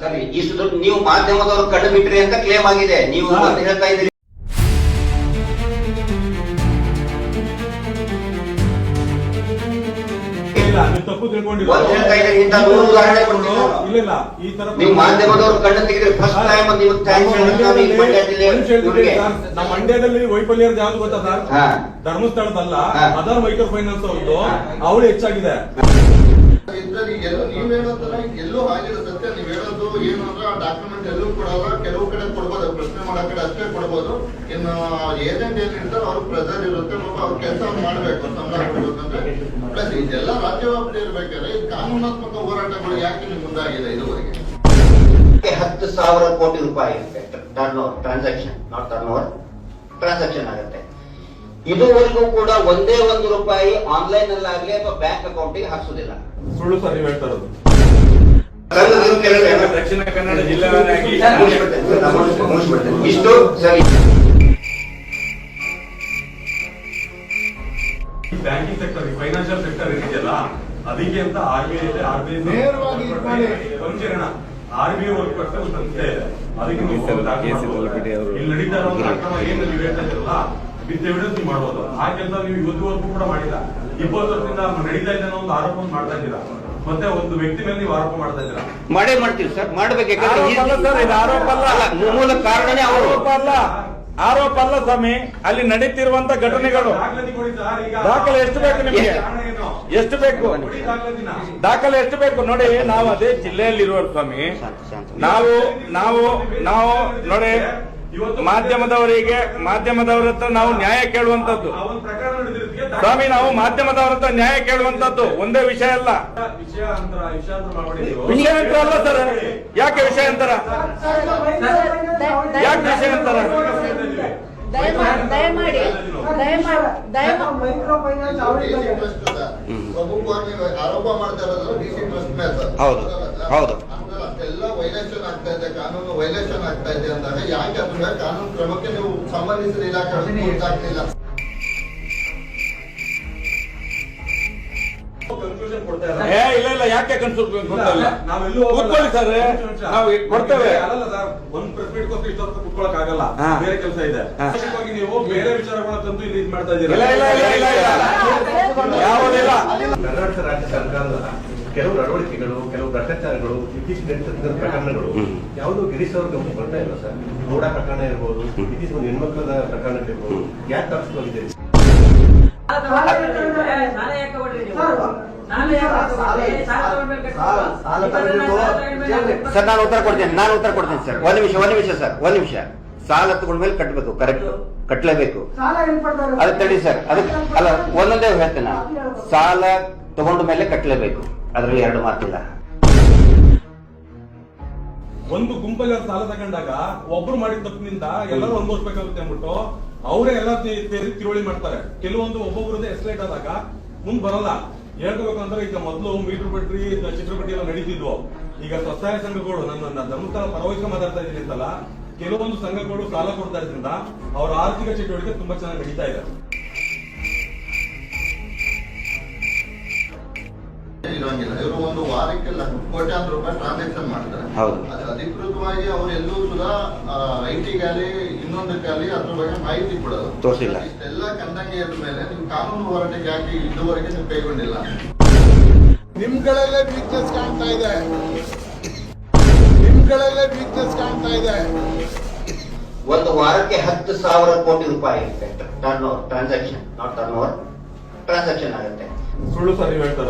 ಸರಿ ಇಷ್ಟು ದುಡ್ಡು ನೀವು ಮಾಧ್ಯಮದವರು ಕಣ್ಣು ಬಿಟ್ರಿ ಅಂತ ಕ್ಲೇಮ್ ಆಗಿದೆ. ನೀವು. ಒಂದು ಹೇಳ್ತಾ ಇದ್ದೀರಿ ಇಲ್ಲ ನೀವು ತಪ್ಪು ತಿಳ್ಕೊಂಡಿಲ್ಲ. ಒಂದ್ ಹೇಳ್ತಾ ಇದ್ದೀರಿ, ಇಂಥ ನೂರು ಉದಾಹರಣೆ ಕೊಡ್ತೀನಿ ಇಲ್ಲ ಇಲ್ಲ ಈ ತರ ನೀವು ಮಾಧ್ಯಮದವರು ಕಣ್ಣು ತೆಗೆದ್ರೆ. ಫಸ್ಟ್ ಟೈಮ್ ನೀವು ಥ್ಯಾಂಕ್ಸ್ ನಮ್ಮ ಹೇಳ್ತಾರೆ ಈ ಮಂಡ್ಯ ಜಿಲ್ಲೆ ಇವ್ರಿಗೆ. ನಮ್ಮ ಮಂಡ್ಯದಲ್ಲಿ ವೈಫಲ್ಯ ಯಾವ್ದು ಗೊತ್ತಾ ಸರ್? ಹಾ. ಧರ್ಮಸ್ಥಳದಲ್ಲ. ಅದರ್ ಮೈಕ್ರೋ ಫೈನಾನ್ಸ್ ಅವ್ರದ್ದು ಅವಳು ಹೆಚ್ಚಾಗಿದೆ. ಇದ್ರಲ್ಲಿ ನೀವ್ ಹೇಳೋದಲ್ಲ ಎಲ್ಲೂ ಆಗಿರೋ ಸತ್ಯ, ನೀವ್ ಹೇಳೋದು ಏನು ಅಂದ್ರೆ ಆ ಡಾಕ್ಯುಮೆಂಟ್ ಎಲ್ಲೂ ಕೊಡಲ್ಲ, ಕೆಲವು ಕಡೆ ಕೊಡ್ಬೋದು ಪ್ರಶ್ನೆ ಮಾಡೋ ಕಡೆ ಅಷ್ಟೇ ಕೊಡ್ಬೋದು. ಇನ್ನು ಏಜೆಂಟ್ ಏನ್ ಇರ್ತಾರೆ ಅವ್ರ ಪ್ರೆಸರ್ ಇರುತ್ತೆ, ಪಾಪ ಅವ್ರ ಕೆಲಸ ಮಾಡ್ಬೇಕು ಸಂಬಳ ಕೊಡ್ಬೇಕಂದ್ರೆ. ಪ್ಲಸ್ ಇದೆಲ್ಲ ರಾಜ್ಯವ್ಯಾಪಿ ಇರ್ಬೇಕಾದ್ರೆ ಇದು ಕಾನೂನಾತ್ಮಕ ಹೋರಾಟಗಳು ಯಾಕೆ ನಿಮ್ ಮುಂದಾಗಿದೆ ಇದುವರೆಗೆ? ಹತ್ತು ಸಾವಿರ ಕೋಟಿ ರೂಪಾಯಿ ಇರುತ್ತೆ turnover transaction not turnover transaction ಆಗುತ್ತೆ. ಇದುವರೆಗೂ ಕೂಡ ಒಂದೇ ಒಂದು ರೂಪಾಯಿ ಆನ್ಲೈನ್ ಅಲ್ಲಾಗ್ಲಿ ಅಥವಾ ಬ್ಯಾಂಕ್ ಅಕೌಂಟಿಗೆ ಹಾಕ್ಸೋದಿಲ್ಲ. ಸುಳ್ಳು ಸರ್ ನೀವು ಹೇಳ್ತಾ ಇರೋದು ದಕ್ಷಿಣ ಕನ್ನಡ ಜಿಲ್ಲೆಯವರಾಗಿ. ಇಷ್ಟು ಸರಿ ಬ್ಯಾಂಕಿಂಗ್ ಸೆಕ್ಟರ್ ಫೈನಾನ್ಷಿಯಲ್ ಸೆಕ್ಟರ್ ಇದೆಯಲ್ಲ ಅದಕ್ಕೆ ಅಂತ ಆರ್ ಬಿ ಐ ಇದೆ R B I. R B I work ಒಂದು ಸಂಸ್ಥೆ ಇದೆ ಅದಕ್ಕೆ ನೀವು. ಇಲ್ಲಿ ನಡೀತಾ ಇರೋ ಒಂದು ಅಕ್ರಮ ಏನು ನೀವು ಹೇಳ್ತಾ ಇದ್ದೀರಲ್ಲ ವಿತ್ ಎವಿಡೆನ್ಸ್ ನೀವು ಮಾಡ್ಬೋದು ಆ ಕೆಲಸ ನೀವು ಇವತ್ತಿವರೆಗೂ ಕೂಡ ಮಾಡಿಲ್ಲ. ಇಪ್ಪತ್ತು ವರ್ಷದಿಂದ ನಡೀತಾ ಇದೆ ಅನ್ನೋ ಒಂದು ಆರೋಪ ಮಾಡ್ತಾ ಇದ್ದೀರಾ? ಮತ್ತೆ ಒಂದು ವ್ಯಕ್ತಿ ಮೇಲೆ ನೀವು ಆರೋಪ ಮಾಡ್ತಾ ಇದ್ದೀರಾ? ಮಾಡೇ ಮಾಡ್ತೀವಿ ಸರ್. ಮಾಡ್ಬೇಕು ಯಾಕಂದ್ರೆ ಆರೋಪ ಅಲ್ಲ ಸರ್, ಇದು ಆರೋಪ ಅಲ್ಲ. ಅಲ್ಲ, ಮೂಲ ಕಾರಣನೇ ಅವರು. ಆರೋಪ ಅಲ್ಲ. ಆರೋಪ ಅಲ್ಲ ಸ್ವಾಮಿ. ಅಲ್ಲಿ ನಡೀತಿರುವಂತ ಘಟನೆಗಳು. ದಾಖಲಾತಿ ಕೊಡಿ ಸರ್, ಈಗ ದಾಖಲೆ ಎಷ್ಟು ಬೇಕು ನಿಮಗೆ? ಎಷ್ಟು ಬೇಕು? ದಾಖಲೆ ಎಷ್ಟು ಬೇಕು? ನೋಡಿ ನಾವು ಅದೇ ಜಿಲ್ಲೆಯಲ್ಲಿರುವ ಸ್ವಾಮಿ. ಶಾಂತ, ಶಾಂತ. ನಾವು ನಾವು ನಾವು ನೋಡಿ. ಮಾಧ್ಯಮದವರಿಗೆ ಮಾಧ್ಯಮದವರ ಹತ್ರ ನಾವು ನ್ಯಾಯ ಕೇಳುವಂತದ್ದು ಸ್ವಾಮಿ ನಾವು ಮಾಧ್ಯಮದವರ ಹತ್ರ ನ್ಯಾಯ ಕೇಳುವಂತದ್ದು ಒಂದೇ ವಿಷಯ ಅಲ್ಲ ವಿಷಯ ಅಂತರ ವಿಷಯಾಂತರ ಅಲ್ಲ ಸರ್ ಯಾಕೆ ವಿಷಯಾಂತರ ಯಾಕೆ ವಿಷಯಾಂತರ ದಯಮಾಡಿ ಸಿ ಸರ್. ಹೌದು. ಹೌದು. ಅಷ್ಟೆಲ್ಲ ವೈಲೇಷನ್ ಆಗ್ತಾ ಇದೆ ಕಾನೂನು ವೈಲೇಷನ್ ಆಗ್ತಾ ಇದೆ ಅಂದಾಗ ಯಾಕೆ ಅದ್ರ ಕಾನೂನು ಕ್ರಮಕ್ಕೆ ನೀವು ಸಂಬಂಧಿಸಿದ ಇಲಾಖೆ ಗೊತ್ತಾಗ್ತಿಲ್ಲ Conclusion ಕೊಡ್ತಾ ಇಲ್ಲ. ಏ ಇಲ್ಲ ಇಲ್ಲ ಯಾಕೆ ಕನ್ಸೂರ್ ಗೊತ್ತಲ್ಲ ನಾವೆಲ್ಲೂ ಹೋಗಲ್ಲ. ಕೂತ್ಕೊಳ್ಳಿ ಸರ್. ನಾವು ಕೊಡ್ತೇವೆ. ಅಲ್ಲಲ್ಲ ಸರ್, ಒಂದ್ ಪ್ರೆಸ್ ಮೀಟ್ ಕೊಟ್ಟು ಇಷ್ಟೊತ್ತು ಕುತ್ಕೊಳಕ್ ಆಗಲ್ಲ. ಬೇರೆ ಕೆಲಸ ಇದೆ. ಹಾ. ವಿಶೇಷವಾಗಿ ನೀವು ಬೇರೆ ವಿಚಾರಗಳ ತಂದು ಇಲ್ಲಿ ಇದ್ ಮಾಡ್ತಾ ಇದ್ದೀರಾ? ಇಲ್ಲ ಇಲ್ಲ ಇಲ್ಲ ಇಲ್ಲ ಇಲ್ಲ. ಯಾವುದಿಲ್ಲ. ಕರ್ನಾಟಕ ರಾಜ್ಯ ಸರ್ಕಾರದ ಕೆಲವು ನಡವಳಿಕೆಗಳು ಕೆಲವು ಭ್ರಷ್ಟಾಚಾರಗಳು ಇತ್ತೀಚಿನ ಪ್ರಕರಣಗಳು ಯಾವುದೋ ಗಿರೀಶ್ ಅವ್ರ ಗಮನ ಬರ್ತಾ ಇಲ್ಲ ಸರ್? ನೋಡ ಪ್ರಕರಣ ಇರ್ಬೋದು ಇತ್ತೀಚಿನ ಒಂದು ಹೆಣ್ಮಕ್ಳದ ಪ್ರಕರಣಗಳಿರ್ಬೋದು ಯಾಕೆ ತಪ್ಪಿಸ್ಕೊಂಡಿದೆ ಸರ್ ನಾನು ಉತ್ತರ ಕೊಡ್ತೇನೆ. ನಾನು ಉತ್ತರ ಕೊಡ್ತೇನೆ ಸರ್. ಒಂದ್ ನಿಮಿಷ ಒಂದ್ ನಿಮಿಷ ಸರ್. ಒಂದ್ ನಿಮಿಷ. ಸಾಲ ತಗೊಂಡ್ಮೇಲೆ ಕಟ್ಟಬೇಕು ಕರೆಕ್ಟ್. ಕಟ್ಟಲೇಬೇಕು ಅದು ತಡಿ ಸರ್. ಅದಕ್ಕೆ ಅಲ್ಲ ಒಂದೊಂದೇ ಹೇಳ್ತೇನೆ ಸಾಲ ತಗೊಂಡ ಮೇಲೆ ಕಟ್ಟಲೇಬೇಕು ಅದ್ರಲ್ಲಿ ಎರಡು ಮಾತಿಲ್ಲ. ಒಂದು ಗುಂಪಲ್ಲಿ ಅವ್ರು ಸಾಲ ತಗೊಂಡಾಗ ಒಬ್ರು ಮಾಡಿದ ತಪ್ಪಿನಿಂದ ಎಲ್ಲರೂ ಅನುಭವಿಸ್ಬೇಕಾಗುತ್ತೆ ಅಂದ್ಬಿಟ್ಟು ಅವರೇ ಎಲ್ಲ ತಿರುವಳಿ ಮಾಡ್ತಾರೆ. ಕೆಲವೊಂದು ಒಬ್ಬೊಬ್ರದ್ದು ಎಸ್ಲೇಟ್ ಆದಾಗ ಮುಂದ್ ಬರಲ್ಲ. ಹೇಳ್ಕೋಬೇಕಂದ್ರೆ ಈಗ ಮೊದಲು ಮೀಟರ್ ಬಟ್ರಿ ಚಿತ್ರಪಟಿ ಎಲ್ಲ ನಡೀತಿದ್ವು. ಈಗ ಸ್ವಸಹಾಯ ಸಂಘಗಳು, ನನ್ನ ನನ್ನ ಧರ್ಮಸ್ಥಳ ಪರವಾಗಿ ಮಾತಾಡ್ತಾ ಇದ್ದೀನಿ ಅಂತಲ್ಲ, ಕೆಲವೊಂದು ಸಂಘಗಳು ಸಾಲ ಕೊಡ್ತಾ ಇದ್ರಿಂದ ಅವರ ಆರ್ಥಿಕ ಚಟುವಟಿಕೆ ತುಂಬಾ ಚೆನ್ನಾಗಿ ನಡೀತಾ ಇದೆ. ಇರೋಂಗಿಲ್ಲ. ಇವರು ಒಂದು ವಾರಕ್ಕೆ ಲಕ್ಷ ಕೋಟ್ಯಾಂತರ ರೂಪಾಯಿ ಟ್ರಾನ್ಸಾಕ್ಷನ್ ಮಾಡ್ತಾರೆ. ಅದು ಅಧಿಕೃತವಾಗಿ ಅವ್ರು ಎಲ್ಲೂ ಸುಧಾ ಐ ಟಿಗಾಲಿ ಇನ್ನೊಂದಕ್ಕಾಗಲಿ ಅದ್ರ ಬಗ್ಗೆ ಮಾಹಿತಿ ಕೊಡೋದು ತೋರ್ಸಿಲ್ಲ. ಇಷ್ಟೆಲ್ಲ ಕಂಡಂಗೆ ಇದ್ದ ಮೇಲೆ ನೀವು ಕಾನೂನು ಹೋರಾಟಕ್ಕೆ ಯಾಕೆ ಇದುವರೆಗೆ ನೀವು ಕೈಗೊಂಡಿಲ್ಲ? ನಿಮ್ಗಳಲ್ಲೇ ವೀಕ್ನೆಸ್ ಕಾಣ್ತಾ ಇದೆ. ನಿಮ್ಗಳಲ್ಲೇ ವೀಕ್ನೆಸ್ ಕಾಣ್ತಾ ಇದೆ. ಒಂದು ವಾರಕ್ಕೆ ಹತ್ತು ಸಾವಿರ ಕೋಟಿ ರೂಪಾಯಿ turnover transaction not turnover transaction ಆಗುತ್ತೆ. ಸುಳ್ಳು ಸರಿ ಹೇಳ್ತಾ